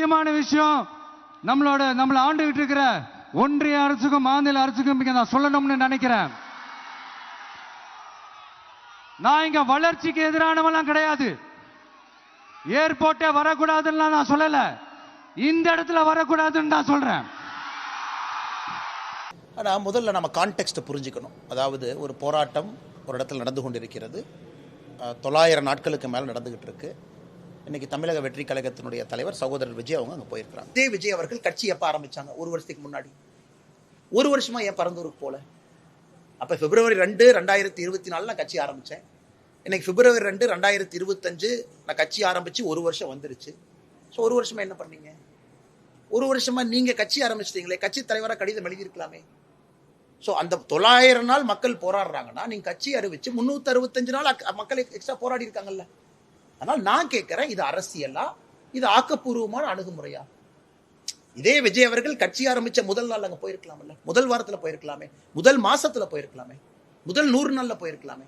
முக்கியமான விஷயம் நம்மளோட நம்மளை ஆண்டுகிட்டு இருக்கிற ஒன்றிய அரசுக்கும் மாநில அரசுக்கும் இங்க நான் சொல்லணும்னு நினைக்கிறேன். நான் இங்க வளர்ச்சிக்கு எதிரானவெல்லாம் கிடையாது. ஏர்போர்ட்டே வரக்கூடாதுன்னு நான் சொல்லல. இந்த இடத்துல வரக்கூடாதுன்னு நான் சொல்றேன். ஆனால் முதல்ல நம்ம கான்டெக்ட்டை புரிஞ்சுக்கணும். அதாவது ஒரு போராட்டம் ஒரு இடத்துல நடந்து கொண்டிருக்கிறது. தொள்ளாயிரம் நாட்களுக்கு மேலே நடந்துகிட்டு இருக்கு. இன்னைக்கு தமிழக வெற்றி கழகத்தினுடைய தலைவர் சகோதரர் விஜய் அவங்க அங்கே போயிருக்கிறாங்க. இதே விஜய் அவர்கள் கட்சி எப்போ ஆரம்பிச்சாங்க? ஒரு வருஷத்துக்கு முன்னாடி. ஒரு வருஷமா ஏன் பரந்தூருக்கு போல? அப்போ பிப்ரவரி ரெண்டு ரெண்டாயிரத்தி இருபத்தி நாலு நான் கட்சி ஆரம்பித்தேன் இன்னைக்கு பிப்ரவரி ரெண்டு ரெண்டாயிரத்தி இருபத்தஞ்சு நான் கட்சி ஆரம்பித்து ஒரு வருஷம் வந்துருச்சு. ஸோ ஒரு வருஷமாக என்ன பண்ணீங்க? ஒரு வருஷமா நீங்க கட்சி ஆரம்பிச்சிட்டீங்களே கட்சி தலைவராக கடிதம் எழுதியிருக்கலாமே. ஸோ அந்த தொள்ளாயிரம் நாள் மக்கள் போராடுறாங்கன்னா நீங்க கட்சி அறிவிச்சு முந்நூற்றி அறுபத்தஞ்சு நாள் மக்கள் எக்ஸ்ட்ரா போராடி இருக்காங்கல்ல அதனால் நான் கேட்குறேன் இது அரசியலா? இது ஆக்கப்பூர்வமான அணுகுமுறையா? இதே விஜய் அவர்கள் கட்சி ஆரம்பிச்ச முதல் நாள் அங்கே போயிருக்கலாம்ல. முதல் வாரத்தில் போயிருக்கலாமே. முதல் மாசத்துல போயிருக்கலாமே. முதல் நூறு நாள்ல போயிருக்கலாமே.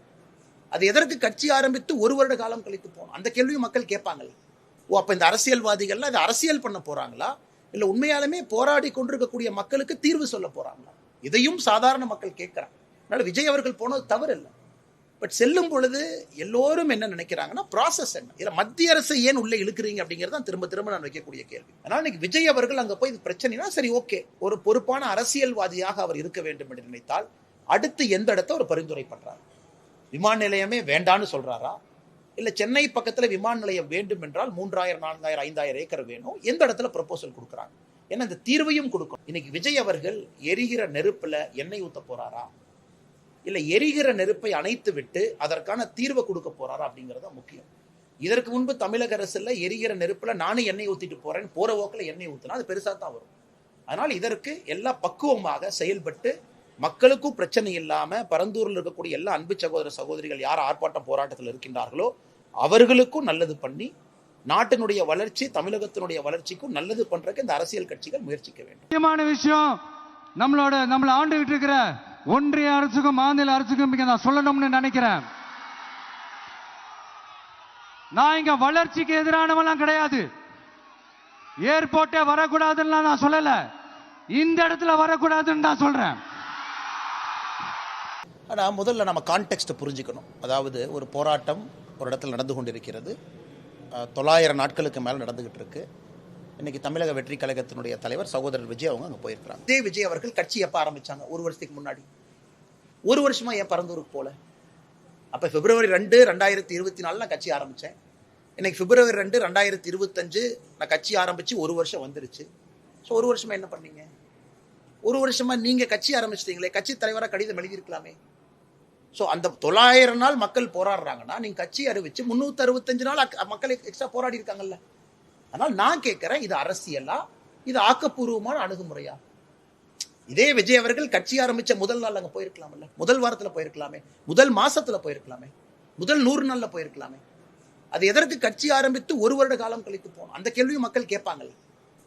அது எதற்கு கட்சி ஆரம்பித்து ஒரு வருட காலம் கழித்து போகணும்? அந்த கேள்வியும் மக்கள் கேட்பாங்கல்ல. ஓ அப்போ இந்த அரசியல்வாதிகள்லாம் இது அரசியல் பண்ண போறாங்களா? இல்லை உண்மையாலுமே போராடி கொண்டிருக்கக்கூடிய மக்களுக்கு தீர்வு சொல்ல போறாங்களா? இதையும் சாதாரண மக்கள் கேட்கறாங்க. அதனால விஜய் அவர்கள் போனது தவறு இல்லை பட் செல்லும் பொழுது எல்லோரும் என்ன நினைக்கிறாங்கன்னா ப்ராசஸ் என்ன? இதில் மத்திய அரசு ஏன் உள்ளே இழுக்கிறீங்க அப்படிங்கிறது தான் திரும்ப திரும்ப நான் வைக்கக்கூடிய கேள்வி. அதனால் இன்னைக்கு விஜய் அவர்கள் அங்கே போய் இது பிரச்சனைனா சரி ஓகே ஒரு பொறுப்பான அரசியல்வாதியாக அவர் இருக்க வேண்டும் என்று நினைத்தால் அடுத்து எந்த இடத்த ஒரு பரிந்துரை பண்ணுறாரு விமான நிலையமே வேண்டான்னு சொல்கிறாரா இல்லை சென்னை பக்கத்தில் விமான நிலையம் வேண்டும் என்றால் மூன்றாயிரம் நான்காயிரம் ஐந்தாயிரம் ஏக்கர் வேணும்? எந்த இடத்துல ப்ரப்போசல் கொடுக்குறாங்க? ஏன்னா இந்த தீர்வையும் கொடுக்கும். இன்னைக்கு விஜய் அவர்கள் எரிகிற நெருப்பில் எண்ணெய் ஊற்ற போகிறாரா இல்லை எரிகிற நெருப்பை அணைத்து விட்டு அதற்கான தீர்வை கொடுக்க போறாரா அப்படிங்கிறது தான் முக்கியம். இதற்கு முன்பு தமிழக அரசுல எரிகிற நெருப்பில் நானும் எண்ணெய் ஊற்றிட்டு போறேன் போற ஓக்கில் எண்ணெய் ஊற்றினா அது பெருசாக தான் வரும். அதனால் இதற்கு எல்லா பக்குவமாக செயல்பட்டு மக்களுக்கும் பிரச்சனை இல்லாமல் பரந்தூரில் இருக்கக்கூடிய எல்லா அன்பு சகோதர சகோதரிகள் யார் ஆர்ப்பாட்டம் போராட்டத்தில் இருக்கின்றார்களோ அவர்களுக்கும் நல்லது பண்ணி நாட்டினுடைய வளர்ச்சி தமிழகத்தினுடைய வளர்ச்சிக்கும் நல்லது பண்றதுக்கு இந்த அரசியல் கட்சிகள் முயற்சிக்க வேண்டும். முக்கியமான விஷயம் நம்மளோட நம்மளை ஆண்டுகிட்டு இருக்கிற ஒன்றிய அரசுக்கும் மாநில அரசுக்கும் இங்க நான் சொல்லணும்னு நினைக்கிறேன். நான் இங்க வளர்ச்சிக்கு எதிரானவெல்லாம் கிடையாது. ஏர்போர்ட்டே வரக்கூடாதுன்னு நான் சொல்லல. இந்த இடத்துல வரக்கூடாதுன்னு நான் சொல்றேன். ஆனால் முதல்ல நம்ம கான்டெக்ட்டை புரிஞ்சுக்கணும். அதாவது ஒரு போராட்டம் ஒரு இடத்துல நடந்து கொண்டிருக்கிறது. தொள்ளாயிரம் நாட்களுக்கு மேலே நடந்துகிட்டு இருக்குது இன்னைக்கு தமிழக வெற்றி கழகத்தினுடைய தலைவர் சகோதரர் விஜய் அவங்க அங்கே போயிருக்கிறாங்க. இதே விஜய் அவர்கள் கட்சி எப்போ ஆரம்பிச்சாங்க? ஒரு வருஷத்துக்கு முன்னாடி. ஒரு வருஷமா ஏன் பரந்தூருக்கு போல? அப்போ பிப்ரவரி ரெண்டு ரெண்டாயிரத்தி இருபத்தி நாலு நான் கட்சி ஆரம்பித்தேன் இன்னைக்கு பிப்ரவரி ரெண்டு ரெண்டாயிரத்தி இருபத்தஞ்சு நான் கட்சி ஆரம்பித்து ஒரு வருஷம் வந்துருச்சு. ஸோ ஒரு வருஷமாக என்ன பண்ணீங்க? ஒரு வருஷமாக நீங்கள் கட்சி ஆரம்பிச்சிட்டீங்களே கட்சி தலைவராக கடிதம் எழுதியிருக்கலாமே. ஸோ அந்த தொள்ளாயிரம் நாள் மக்கள் போராடுறாங்கன்னா நீங்கள் கட்சி அறிவித்து முந்நூற்றி அறுபத்தஞ்சு நாள் அக்- மக்கள் எக்ஸ்ட்ரா போராடி இருக்காங்கல்ல அதனால் நான் கேட்குறேன் இது அரசியலா? இது ஆக்கப்பூர்வமான அணுகுமுறையா? இதே விஜய் அவர்கள் கட்சி ஆரம்பிச்ச முதல் நாள் அங்கே போயிருக்கலாம்ல. முதல் வாரத்தில் போயிருக்கலாமே. முதல் மாசத்துல போயிருக்கலாமே. முதல் நூறு நாள்ல போயிருக்கலாமே. அது எதற்கு கட்சி ஆரம்பித்து ஒரு வருட காலம் கழித்து போகணும்? அந்த கேள்வியும் மக்கள் கேட்பாங்கல்ல.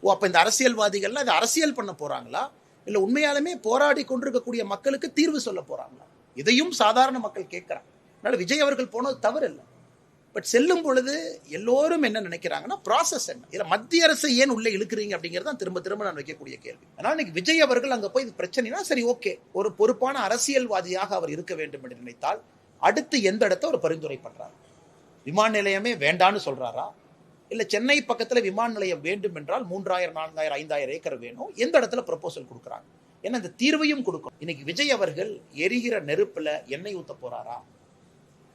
ஓ அப்போ இந்த அரசியல்வாதிகள்லாம் இது அரசியல் பண்ண போறாங்களா? இல்லை உண்மையாலுமே போராடி கொண்டிருக்கக்கூடிய மக்களுக்கு தீர்வு சொல்ல போறாங்களா? இதையும் சாதாரண மக்கள் கேட்கறாங்க. அதனால விஜய் அவர்கள் போனது தவறு இல்லை பட் செல்லும் பொழுது எல்லோரும் என்ன நினைக்கிறாங்கன்னா ப்ராசஸ் என்ன? இதில் மத்திய அரசு ஏன் உள்ளே இழுக்கிறீங்க அப்படிங்கிறது தான் திரும்ப திரும்ப நான் வைக்கக்கூடிய கேள்வி. அதனால இன்னைக்கு விஜய் அவர்கள் அங்க போய் இது பிரச்சனைனா சரி ஓகே. ஒரு பொறுப்பான அரசியல்வாதியாக அவர் இருக்க வேண்டும் என்று நினைத்தால் அடுத்து எந்த இடத்த ஒரு பரிந்துரை பண்ணுறாரு விமான நிலையமே வேண்டான்னு சொல்றாரா? இல்ல சென்னை பக்கத்துல விமான நிலையம் வேண்டும் என்றால் மூன்றாயிரம் நான்காயிரம் ஐந்தாயிரம் ஏக்கர் வேணும்? எந்த இடத்துல ப்ரப்போசல் கொடுக்குறாங்க? ஏன்னா இந்த தீர்வையும் கொடுக்கும். இன்னைக்கு விஜய் அவர்கள் எரிகிற நெருப்புல எண்ணெய் ஊற்ற போறாரா?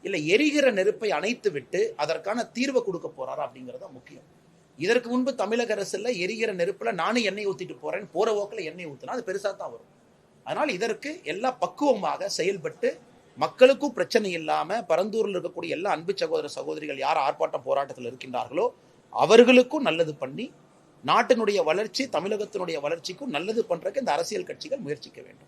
இல்லை எரிகிற நெருப்பை அணைத்து விட்டு அதற்கான தீர்வை கொடுக்க போறாரா அப்படிங்கிறது தான் முக்கியம். இதற்கு முன்பு தமிழக அரசில் எரிகிற நெருப்பில் நானும் எண்ணெய் ஊற்றிட்டு போறேன் போற ஓக்கில் எண்ணெய் ஊற்றினா அது பெருசாக தான் வரும். அதனால் இதற்கு எல்லா பக்குவமாக செயல்பட்டு மக்களுக்கும் பிரச்சனை இல்லாமல் பரந்தூரில் இருக்கக்கூடிய எல்லா அன்பு சகோதர சகோதரிகள் யார் ஆர்ப்பாட்டம் போராட்டத்தில் இருக்கின்றார்களோ அவர்களுக்கும் நல்லது பண்ணி நாட்டினுடைய வளர்ச்சி தமிழகத்தினுடைய வளர்ச்சிக்கும் நல்லது பண்ணுறதுக்கு இந்த அரசியல் கட்சிகள் முயற்சிக்க வேண்டும்.